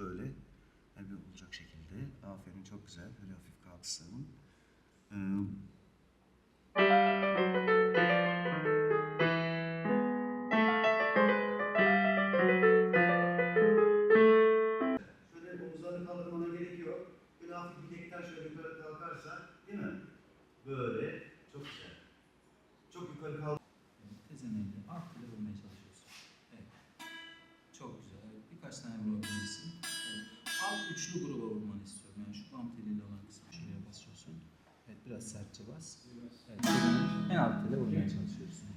böyle elbette olacak şekilde. Aferin çok güzel. Böyle hafif kalksın. Ee, Şöyle omuzlarını kaldırmana gerek yok. Böyle hafif bilekler şöyle yukarı kalkarsa değil mi? Böyle. Tele vurmaya çalışıyorsun.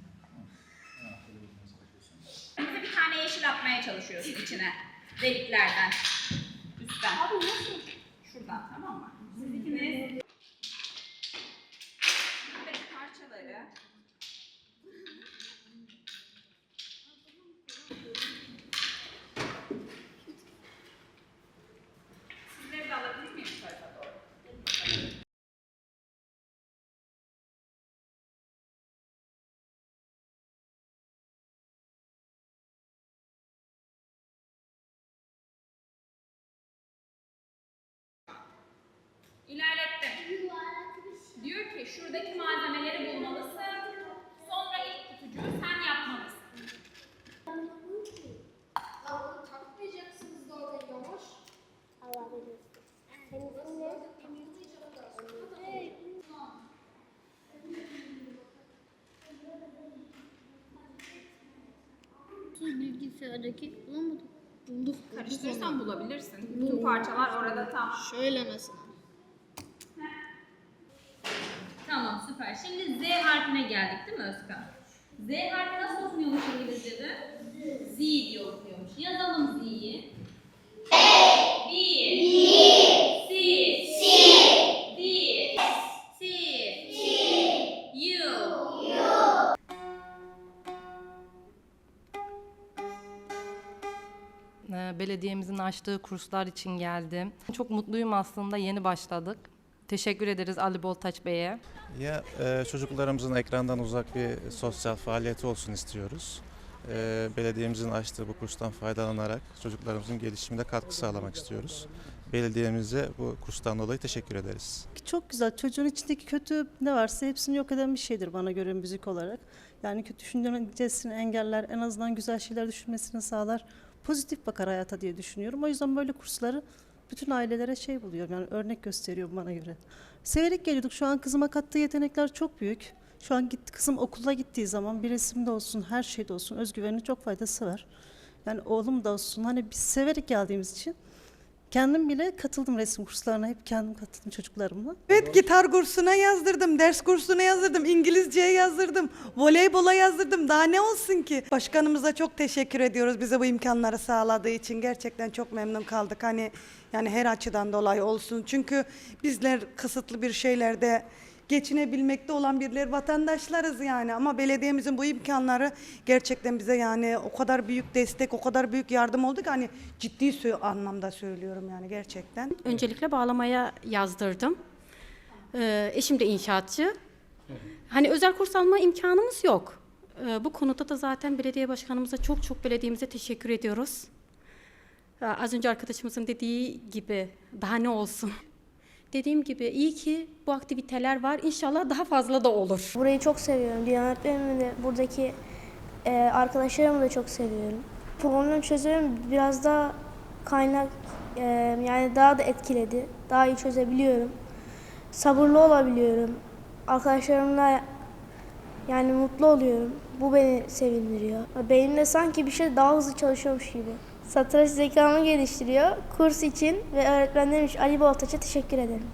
Bize bir tane yeşil atmaya çalışıyorsun içine. Deliklerden. Üstten. Abi nasıl? Şuradan tamam mı? Ki şuradaki malzemeleri bulmalısın. Sonra ilk tutucuyu sen yapmalısın. Abi takmayacaksınız da orada yavaş. Allah bilir. Senin ismin ne? Su bilgisayardaki bulamadım. Bulduk. Karıştırırsan bulabilirsin. Bütün parçalar orada tam. Şöyle mesela. Tamam süper. Şimdi Z harfine geldik değil mi Özkan? Z harfi nasıl okunuyormuş İngilizce'de? Z diye okunuyormuş. Yazalım Z'yi. Bir. D. T. U. Ee, Belediyemizin açtığı kurslar için geldim. Çok mutluyum aslında yeni başladık. Teşekkür ederiz Ali Boltaç Bey'e. Ya e, çocuklarımızın ekrandan uzak bir sosyal faaliyeti olsun istiyoruz. E, belediyemizin açtığı bu kurstan faydalanarak çocuklarımızın gelişimine katkı sağlamak istiyoruz. Belediyemize bu kurstan dolayı teşekkür ederiz. Çok güzel. Çocuğun içindeki kötü ne varsa hepsini yok eden bir şeydir bana göre müzik olarak. Yani kötü düşüncesini engeller, en azından güzel şeyler düşünmesini sağlar. Pozitif bakar hayata diye düşünüyorum. O yüzden böyle kursları bütün ailelere şey buluyor. Yani örnek gösteriyor bana göre. Severek geliyorduk. Şu an kızıma kattığı yetenekler çok büyük. Şu an gitti, kızım okula gittiği zaman bir resimde olsun, her şeyde olsun özgüvenine çok faydası var. Yani oğlum da olsun. Hani biz severek geldiğimiz için kendim bile katıldım resim kurslarına. Hep kendim katıldım çocuklarımla. Evet gitar kursuna yazdırdım, ders kursuna yazdırdım, İngilizceye yazdırdım, voleybola yazdırdım. Daha ne olsun ki? Başkanımıza çok teşekkür ediyoruz bize bu imkanları sağladığı için. Gerçekten çok memnun kaldık. Hani yani her açıdan dolayı olsun. Çünkü bizler kısıtlı bir şeylerde geçinebilmekte olan birler vatandaşlarız yani ama belediyemizin bu imkanları gerçekten bize yani o kadar büyük destek, o kadar büyük yardım oldu ki hani ciddi anlamda söylüyorum yani gerçekten. Öncelikle bağlamaya yazdırdım. Ee, eşim de inşaatçı. Hani özel kurs alma imkanımız yok. Ee, bu konuda da zaten belediye başkanımıza çok çok belediyemize teşekkür ediyoruz. Ee, az önce arkadaşımızın dediği gibi daha ne olsun. Dediğim gibi iyi ki bu aktiviteler var. İnşallah daha fazla da olur. Burayı çok seviyorum. Diyanet öğretmenimi de buradaki e, arkadaşlarımı da çok seviyorum. Problem çözümüm biraz daha kaynak e, yani daha da etkiledi. Daha iyi çözebiliyorum. Sabırlı olabiliyorum. Arkadaşlarımla yani mutlu oluyorum. Bu beni sevindiriyor. Beynimde sanki bir şey daha hızlı çalışıyormuş gibi. Satranç zekamı geliştiriyor. Kurs için ve öğretmenlerim için Ali Boltaç'a teşekkür ederim.